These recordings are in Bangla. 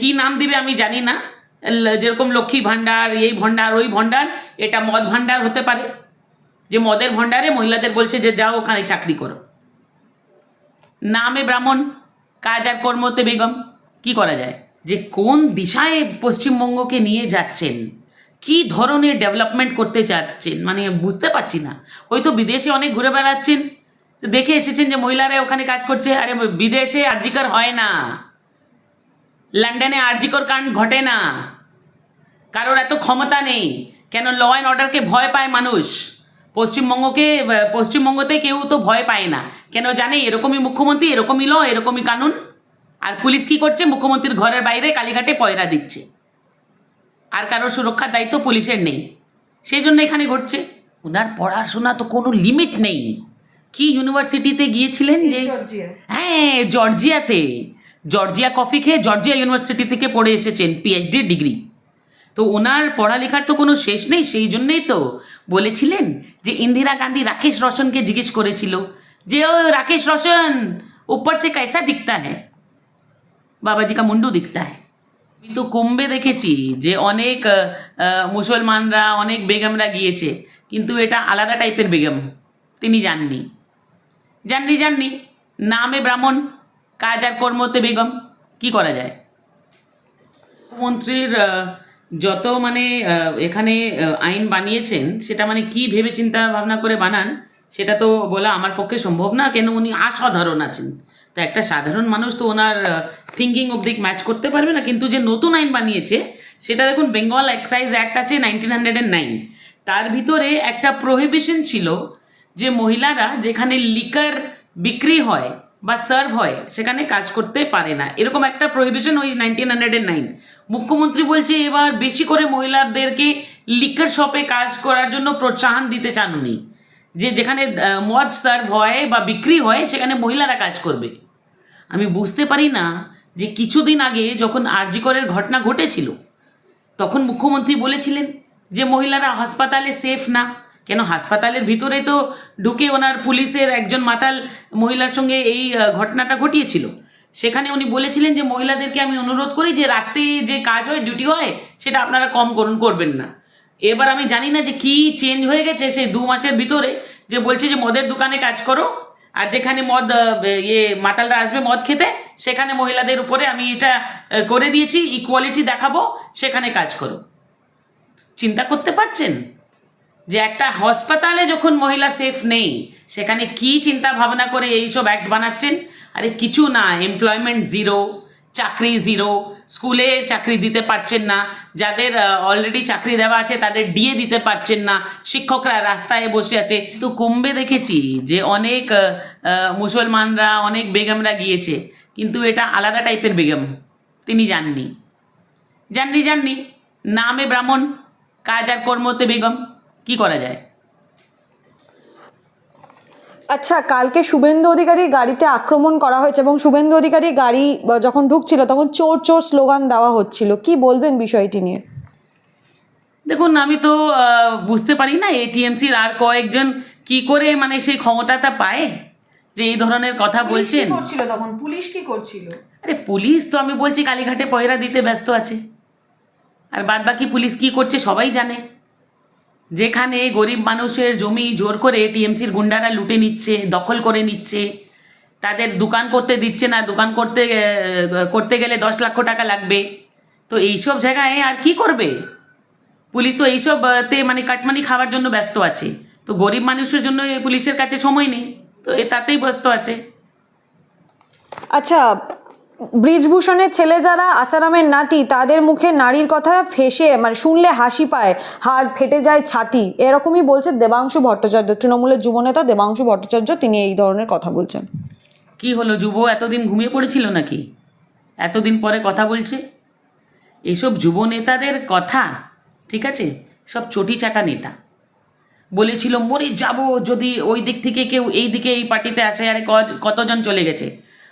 কি নাম দিবে আমি জানি না। যেরকম লক্ষ্মী ভাণ্ডার, এই ভাণ্ডার, ওই ভাণ্ডার, এটা মদ ভাণ্ডার হতে পারে। যে মদের ভাণ্ডারে মহিলাদের বলছে যে যাও ওখানে চাকরি করো। নামে ব্রাহ্মণ, কাজ আর কর্মতে বেগম, কি করা যায়? যে কোন দিশায় পশ্চিমবঙ্গকে নিয়ে যাচ্ছেন? কি ধরনের ডেভেলপমেন্ট করতে চাচ্ছেন? মানে বুঝতে পারছি না। ওই তো বিদেশে অনেক ঘুরে বেড়াচ্ছেন। দেখে এসেছেন যে মহিলারা ওখানে কাজ করছে। আরে বিদেশে আর্জিকর হয় না। লন্ডনে আর্জিকর কাণ্ড ঘটে না। কারোর এত ক্ষমতা নেই। কেন ল অ্যান্ড অর্ডারকে ভয় পায় মানুষ? পশ্চিমবঙ্গকে পশ্চিমবঙ্গতে কেউ তো ভয় পায় না। কেন জানে এরকমই মুখ্যমন্ত্রী এরকমই ল এরকমই কানুন? আর পুলিশ কি করছে? মুখ্যমন্ত্রীর ঘরের বাইরে কালীঘাটে পয়রা দিচ্ছে। আর কারোর সুরক্ষার দায়িত্ব পুলিশের নেই। সেই জন্য এখানে ঘটছে। ওনার পড়াশোনা তো কোনো লিমিট নেই। কি ইউনিভার্সিটিতে গিয়েছিলেন যে হ্যাঁ জর্জিয়াতে জর্জিয়া কফি খেয়ে জর্জিয়া ইউনিভার্সিটি থেকে পড়ে এসেছেন পিএইচডি ডিগ্রি। তো ওনার পড়ালেখার তো কোনো শেষ নেই, সেই জন্যেই তো বলেছিলেন যে ইন্দিরা গান্ধী রাকেশ রোশনকে জিজ্ঞেস করেছিল যে, ও রাকেশ রোশন, উপর সে কেসা দিখতা হ্যাঁ বাবাজি কা মুন্ডু দিখতা হ্যাঁ আমি তো কুম্বে দেখেছি যে অনেক মুসলমানরা, অনেক বেগমরা গিয়েছে, কিন্তু এটা আলাদা টাইপের বেগম। তিনি যাননি যাননি যাননি নামে ব্রাহ্মণ। কাজ আর কর্মতে বেগম, কি করা যায়? মন্ত্রীর যত মানে এখানে আইন বানিয়েছেন, সেটা মানে কি ভেবে চিন্তা ভাবনা করে বানান, সেটা তো বলা আমার পক্ষে সম্ভব না, কেন উনি অসাধারণ আছেন। তো একটা সাধারণ মানুষ তো ওনার থিঙ্কিং অবধি ম্যাচ করতে পারবে না, কিন্তু যে নতুন আইন বানিয়েছে, সেটা দেখুন বেঙ্গল এক্সাইজ অ্যাক্ট আছে নাইনটিন হান্ড্রেড অ্যান্ড নাইন তার ভিতরে একটা প্রহিবিশন ছিল যে মহিলারা যেখানে লিকার বিক্রি হয় বা সার্ভ হয়, সেখানে কাজ করতে পারে না। এরকম একটা প্রহিবিশন ওই নাইনটিন হান্ড্রেড নাইন মুখ্যমন্ত্রী বলছে, এবার বেশি করে মহিলাদেরকে লিকার শপে কাজ করার জন্য প্রোৎসাহন দিতে চান উনি যে যেখানে মদ সার্ভ হয় বা বিক্রি হয়, সেখানে মহিলারা কাজ করবে। আমি বুঝতে পারি না যে কিছুদিন আগে যখন আরজিকরের ঘটনা ঘটেছিল, তখন মুখ্যমন্ত্রী বলেছিলেন যে মহিলারা হাসপাতালে সেফ না। কেন হাসপাতালের ভিতরে তো ঢুকে ওনার পুলিশের একজন মাতাল মহিলার সঙ্গে এই ঘটনাটা ঘটিয়েছিল। সেখানে উনি বলেছিলেন যে মহিলাদেরকে আমি অনুরোধ করি যে রাতে যে কাজ হয় ডিউটি হয়, সেটা আপনারা কম করুন, করবেন না। এবার আমি জানি না যে কি চেঞ্জ হয়ে গেছে সেই দু মাসের ভিতরে, যে বলছে যে মদের দোকানে কাজ করো, আর যেখানে মদ ইয়ে মাতালরা আসবে মদ খেতে, সেখানে মহিলাদের উপরে আমি এটা করে দিয়েছি ইকুয়ালিটি দেখাবো, সেখানে কাজ করো। চিন্তা করতে পারছেন? যে একটা হাসপাতালে যখন মহিলা সেফ নেই, সেখানে কি চিন্তা ভাবনা করে এইসব অ্যাক্ট বানাচ্ছেন? আরে কিছু না এমপ্লয়মেন্ট জিরো চাকরি জিরো স্কুলে চাকরি দিতে পারছেন না, যাদের অলরেডি চাকরি দেওয়া আছে, তাদের ডিএ দিতে পারছেন না, শিক্ষকরা রাস্তায় বসে আছে। তো কুম্বে দেখেছি যে অনেক মুসলমানরা, অনেক বেগমরা গিয়েছে, কিন্তু এটা আলাদা টাইপের বেগম। তিনি যাননি জাননি জাননি। নামে ব্রাহ্মণ, কাজ আর কর্মতে বেগম। কি করা যায়? আচ্ছা কালকে শুভেন্দু অধিকারীর গাড়িতে আক্রমণ করা হয়েছে এবং শুভেন্দু অধিকারী গাড়ি যখন ঢুকছিল তখন চোর চোর স্লোগান দেওয়া হচ্ছিল। কি বলবেন বিষয়টি নিয়ে? দেখুন আমি তো বুঝতে পারি না এটিএমসির আর কয়েকজন কি করে মানে সেই ক্ষমতাটা পায় যে এই ধরনের কথা বলছেন। করছিল তখন? পুলিশ কি করছিল? আরে পুলিশ তো আমি বলছি কালীঘাটে পয়রা দিতে ব্যস্ত আছে। আর বাদ বাকি পুলিশ কি করছে সবাই জানে। যেখানে গরিব মানুষের জমি জোর করে টিএমসির গুন্ডারা লুটে নিচ্ছে দখল করে নিচ্ছে। তাদের দোকান করতে দিচ্ছে না দোকান করতে করতে গেলে দশ লক্ষ টাকা লাগবে। তো এইসব জায়গায় আর কি করবে? পুলিশ তো এইসব আহ, মানে কাটমানি খাওয়ার জন্য ব্যস্ত আছে। তো গরিব মানুষের জন্য পুলিশের কাছে সময় নেই তো এ তাতেই ব্যস্ত আছে। আচ্ছা ব্রিজভূষণের ছেলে যারা আসারামের নাতি, তাদের মুখে নারীর কথা ফেসে মানে শুনলে হাসি পায়, হাড় ফেটে যায় ছাতি। এরকমই বলছে দেবাংশু ভট্টাচার্য। তৃণমূলের যুবনেতা দেবাংশু ভট্টাচার্য, তিনি এই ধরনের কথা বলছেন। কি হলো যুব এতদিন ঘুমিয়ে পড়েছিল নাকি? এতদিন পরে কথা বলছে? এইসব যুব নেতাদের কথা, ঠিক আছে? সব চটি চাটা নেতা। বলেছিল, মরে যাব যদি ওই দিক থেকে কেউ এই দিকে এই পার্টিতে আসে, আরে কতজন চলে গেছে?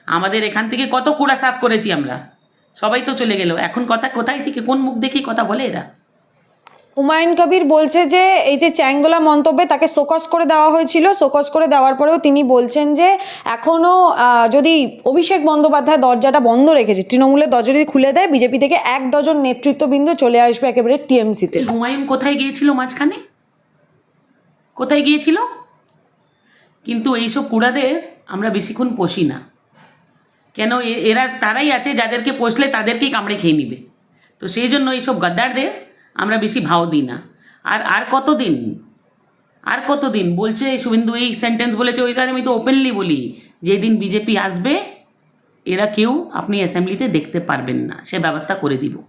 আমাদের এখান থেকে কত কুড়া সাফ করেছি আমরা? সবাই তো চলে গেল। এখন কথা কোথায় থেকে কোন মুখ দেখে কথা বলে এরা? হুমায়ুন কবির বলছে যে এই যে চ্যাংদোলা মন্তব্যে তাকে শোকস করে দেওয়া হয়েছিল। শোকস করে দেওয়ার পরেও তিনি বলছেন যে এখনও যদি অভিষেক বন্দ্যোপাধ্যায় দরজাটা বন্ধ রেখেছে তৃণমূলের দরজা যদি খুলে দেয় বিজেপি থেকে এক ডজন নেতৃত্ববৃন্দ চলে আসবে একেবারে টিএমসিতে। হুমায়ুন কোথায় গিয়েছিল মাঝখানে? কোথায় গিয়েছিল? কিন্তু এইসব কুড়াদের আমরা বেশিক্ষণ পষি না। কেন এরা তারাই আছে যাদেরকে পোষলে তাদেরকেই কামড়ে খেয়ে নিবে। তো সেই জন্য এইসব গাদ্দারদের আমরা বেশি ভাও দিই না। আর আর কতদিন? আর কতদিন? বলছে শুভেন্দু, এই সেন্টেন্স বলেছে, ওই স্যার আমি তো ওপেনলি বলি, যেদিন বিজেপি আসবে, এরা কেউ আপনি অ্যাসেম্বলিতে দেখতে পারবেন না। সে ব্যবস্থা করে দিব।